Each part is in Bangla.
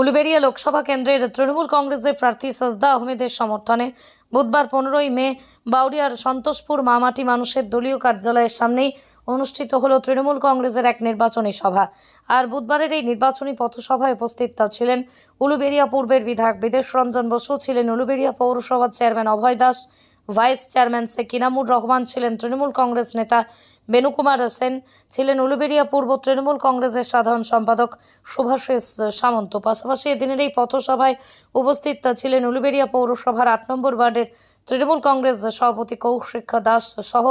উলুবেড়িয়া লোকসভা কেন্দ্রের তৃণমূল কংগ্রেসের প্রার্থী সাজদা আহমেদের সমর্থনে বুধবার পনেরোই মে বাউরিয়ার সন্তোষপুর মামাটি মানুষের দলীয় কার্যালয়ের সামনেই অনুষ্ঠিত হলো তৃণমূল কংগ্রেসের এক নির্বাচনী সভা। আর বুধবারের এই নির্বাচনী পথসভায় উপস্থিত ছিলেন উলুবেড়িয়া পূর্বের বিধায়ক বিদেশ রঞ্জন বসু, ছিলেন উলুবেড়িয়া পৌরসভার chairman Abhay Das, vice chairman Sheikh Inamur Rahman, ছিলেন তৃণমূল কংগ্রেস নেতা বেনুকুমার সেন ছিলেন উলুবেড়িয়া পূর্ব তৃণমূল কংগ্রেসের সাধারণ সম্পাদক শুভাশিস সামন্ত। পাশাপাশি এদিনের এই পথসভায় উপস্থিত ছিলেন উলুবেড়িয়া পৌরসভার আট নম্বর ওয়ার্ডের তৃণমূল কংগ্রেস সভাপতি কৌশিক দাস সহ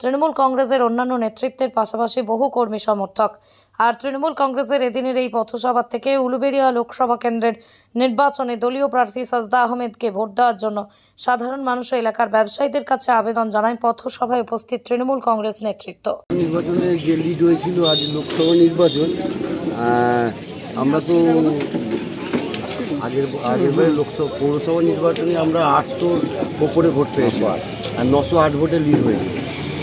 তৃণমূল কংগ্রেসের অন্যান্য নেতৃত্বের পাশাপাশি বহু কর্মী সমর্থক। আর তৃণমূল কংগ্রেসের এদিনের এই পথসভা থেকে উলুবেড়িয়া লোকসভা কেন্দ্রের নির্বাচনে দলীয় প্রার্থী সাজদা আহমেদকে ভোট দেওয়ার জন্য সাধারণ মানুষ এলাকার ব্যবসায়ীদের কাছে আবেদন জানায় পথসভায় উপস্থিত তৃণমূল কংগ্রেস নেতৃত্ব। নির্বাচনে যে লিড হয়েছিল আজ লোকসভা নির্বাচন আমরা তো আগের আগের বারে লোকসভা পৌরসভা নির্বাচনে আমরা আটশোর ওপরে ভোট পেয়েছি আর নশো আট ভোটে লিড হয়েছে।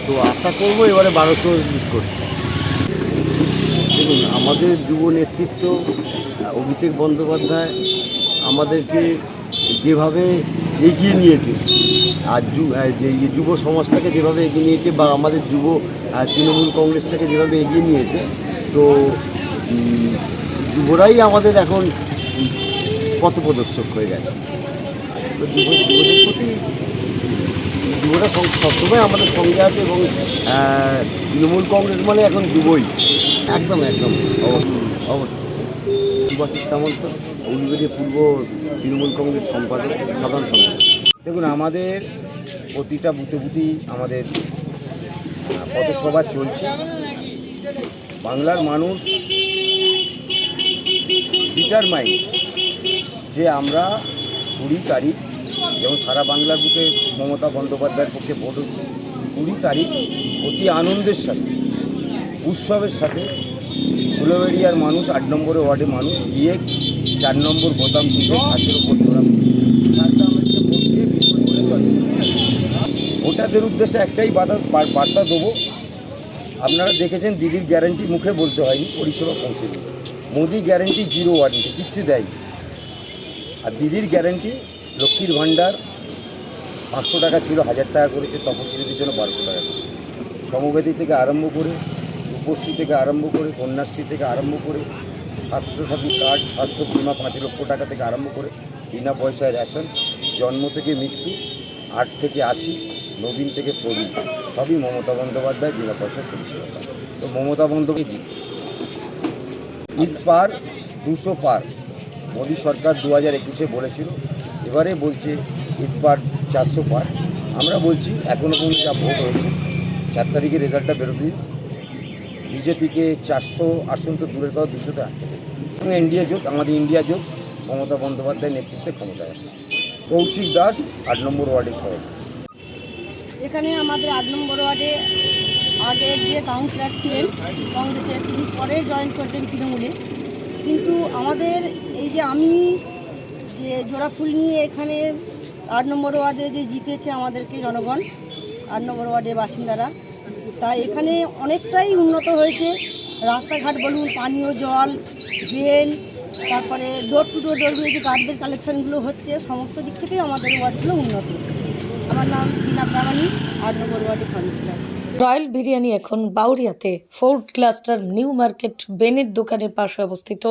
তো আশা করব এবারে বারোশো লিড করতে। দেখুন, আমাদের যুব নেতৃত্ব, অভিষেক বন্দ্যোপাধ্যায় আমাদেরকে যেভাবে এগিয়ে নিয়েছে, আর যু- যুব সমাজটাকে যেভাবে এগিয়ে নিয়েছে বা আমাদের যুব তৃণমূল কংগ্রেসটাকে যেভাবে এগিয়ে নিয়েছে, তো যুবরাই আমাদের এখন পথপ্রদর্শক হয়ে গেছে তো যুব যুবদের প্রতি যুবরা সবসময় আমাদের সঙ্গে আছে এবং তৃণমূল কংগ্রেস মানে এখন যুবই। একদম একদম। অবশ্যই অবশ্যই। সুভাষিস সামন্ত উলবেড়িয়া পূর্ব তৃণমূল কংগ্রেস সম্পাদক সাধারণ সম্পাদক। দেখুন আমাদের প্রতিটা বুথে বুথেই আমাদের পথসভা চলছে। বাংলার মানুষ বিচার ডিটারমাইন্ড যে আমরা কুড়ি তারিখ যেমন সারা বাংলার বুকে মমতা বন্দ্যোপাধ্যায়ের পক্ষে ভোট হচ্ছে, কুড়ি তারিখ অতি আনন্দের সাথে, উৎসবের সাথে ফুলবেড়িয়ার মানুষ, আট নম্বর ওয়ার্ডে মানুষ গিয়ে চার নম্বর বোতাম তুলে। ঘাসের ওপর জয় ভোটারদের উদ্দেশ্যে একটাই বার- বার্তা দেবো। আপনারা দেখেছেন দিদির গ্যারেন্টি মুখে বলতে হয়নি, পরিষেবা পৌঁছে দিন মোদি গ্যারেন্টি জিরো ওয়ারেন্টি কিচ্ছু দেয় আর দিদির গ্যারান্টি লক্ষ্মীর ভাণ্ডার, পাঁচশো টাকা ছিল, হাজার টাকা করেছে, তপশিলীদের জন্য বারোশো টাকা করেছে। সমবেদী থেকে আরম্ভ করে রূপশ্রী থেকে আরম্ভ করে, কন্যাশ্রী থেকে আরম্ভ করে, স্বাস্থ্যসাথী কার্ড, স্বাস্থ্য বিমা পাঁচ লক্ষ টাকা থেকে আরম্ভ করে, বিনা পয়সায় রেশন, জন্ম থেকে মৃত্যু, আট থেকে আশি, নবীন থেকে প্রবীণ। সবই মমতা বন্দ্যোপাধ্যায় বিনা পয়সায় পরিষেবা তো মমতা বন্দ্যোপাধ্যায় জিত। ইস্পার দুশো পার। মোদী সরকার দু হাজার একুশে বলেছিল, এবারে বলছে ইস্পার চারশো পার আমরা বলছি এখনও পর্যন্ত যা ভোট হয়েছে, চার তারিখে রেজাল্টটা বেরোতে বিজেপিকে চারশো, আসন তো দূরের কথা এবং এনডিএ জোট আমাদের ইন্ডিয়া জোট মমতা বন্দ্যোপাধ্যায়ের নেতৃত্বে ক্ষমতায় আসছে। কৌশিক দাস আট নম্বর ওয়ার্ডের সভাপতি এখানে আমাদের আট নম্বর ওয়ার্ডে আগে যে কাউন্সিলর ছিলেন, কংগ্রেসের তিনি পরে জয়েন করতেন তৃণমূলে। কিন্তু আমাদের এই যে আমি যে জোড়া ফুল নিয়ে এখানে আট নম্বর ওয়ার্ডে যে জিতেছে আমাদেরকে জনগণ, আট নম্বর ওয়ার্ডের বাসিন্দারা, তা এখানে অনেকটাই উন্নত হয়েছে। রাস্তাঘাট বলুন, পানীয় জল, ড্রেন, তারপরে ডোর টু ডোর ডোর যে কার্ডের কালেকশানগুলো হচ্ছে, সমস্ত দিক থেকেই আমাদের ওয়ার্ডগুলো উন্নত। আমার নাম বিনা প্রামাণিক, আট নম্বর ওয়ার্ডের কাউন্সিলর রয়্যাল বিরিয়ানি এখন বাউরিয়াতে। ফোর্ড ক্লাস্টার, নিউ মার্কেট, বেনের দোকানের পাশে অবস্থিত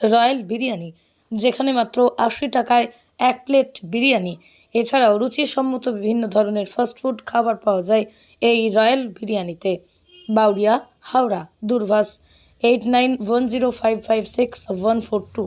রয়্যাল বিরিয়ানি, যেখানে মাত্র আশি টাকায় এক প্লেট বিরিয়ানি। এছাড়াও রুচিসম্মত বিভিন্ন ধরনের ফাস্টফুড খাবার পাওয়া যায় এই রয়্যাল বিরিয়ানিতে। Bauria, Howrah দূরভাষ eight nine one zero five five six one four two.